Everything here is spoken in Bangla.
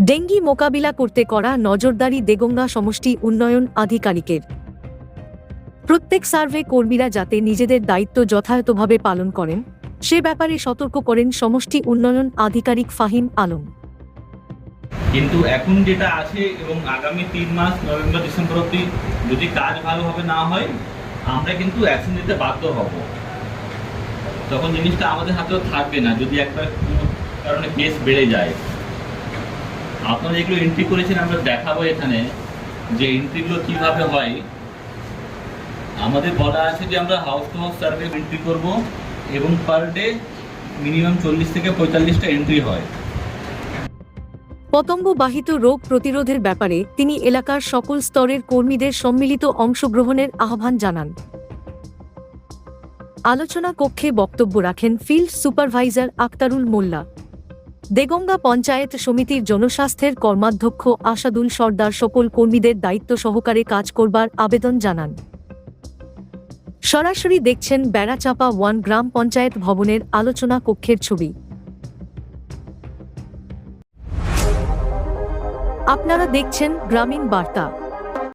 ডেঙ্গি মোকাবিলা করতে করা নজরদারি দেগঙ্গা সমষ্টি উন্নয়ন আধিকারিকের। প্রত্যেক সার্ভে কর্মীরা যাতে নিজেদের দায়িত্ব যথাযথভাবে পালন করেন, সে ব্যাপারে সতর্ক করেন সমষ্টি উন্নয়ন আধিকারিক ফাহিম আলম। কিন্তু এখন যেটা আছে এবং আগামী তিন মাস নভেম্বর, ডিসেম্বর অব্দি যদি কাজ ভালোভাবে না হয়, আমরা কিন্তু অ্যাকশন নিতে বাধ্য হব। তখন জিনিসটা আমাদের হাতেও থাকবে না, যদি একটা কারণে কেস বেড়ে যায়। আপনারা যেগুলো এন্ট্রি করেছেন, আমরা দেখাবো এখানে যে এন্ট্রিগুলো কীভাবে হয়। আমাদের বলা আছে যে আমরা house to house survey entry করব এবং পার ডে মিনিমাম চল্লিশ থেকে পঁয়তাল্লিশটা এন্ট্রি হয়। পতঙ্গবাহিত রোগ প্রতিরোধের ব্যাপারে তিনি এলাকার সকল স্তরের কর্মীদের সম্মিলিত অংশগ্রহণের আহ্বান জানান। আলোচনা কক্ষে বক্তব্য রাখেন ফিল্ড সুপারভাইজার আক্তারুল মোল্লা। দেগঙ্গা পঞ্চায়েত সমিতির জনস্বাস্থ্যের কর্মাধ্যক্ষ আসাদুল সর্দার সকল কর্মীদের দায়িত্ব সহকারে কাজ করবার আবেদন জানান। সরাসরি দেখছেন বেড়াচাপা ওয়ান গ্রাম পঞ্চায়েত ভবনের আলোচনা কক্ষের ছবি। আপনারা দেখছেন গ্রামীণ বার্তা।